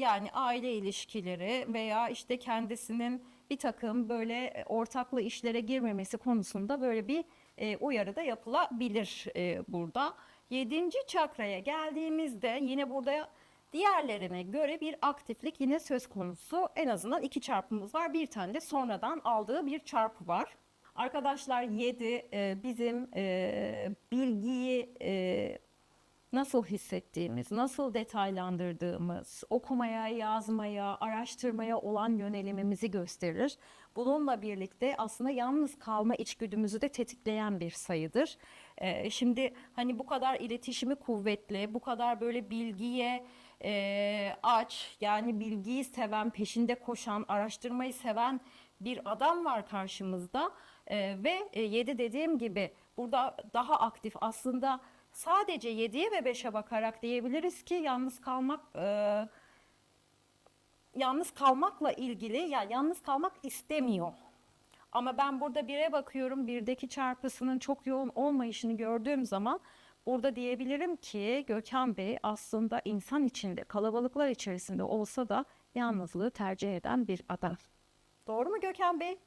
yani aile ilişkileri veya işte kendisinin bir takım böyle e, ortaklı işlere girmemesi konusunda böyle bir e, uyarı da yapılabilir e, burada. Yedinci çakraya geldiğimizde yine burada diğerlerine göre bir aktiflik yine söz konusu. En azından iki çarpımız var. Bir tane de sonradan aldığı bir çarpı var. Arkadaşlar 7 bizim e, bilgiyi e, nasıl hissettiğimiz, nasıl detaylandırdığımız, okumaya, yazmaya, araştırmaya olan yönelimimizi gösterir. Bununla birlikte aslında yalnız kalma içgüdümüzü de tetikleyen bir sayıdır. Ee, şimdi hani bu kadar iletişimi kuvvetli, bu kadar böyle bilgiye e, aç, yani bilgiyi seven, peşinde koşan, araştırmayı seven bir adam var karşımızda. Ee, ve 7 dediğim gibi burada daha aktif aslında sadece 7'ye ve 5'e bakarak diyebiliriz ki yalnız kalmak e, yalnız kalmakla ilgili yani yalnız kalmak istemiyor. Ama ben burada 1'e bakıyorum. 1'deki çarpısının çok yoğun olmayışını gördüğüm zaman burada diyebilirim ki Gökhan Bey aslında insan içinde, kalabalıklar içerisinde olsa da yalnızlığı tercih eden bir adam. Doğru mu Gökhan Bey?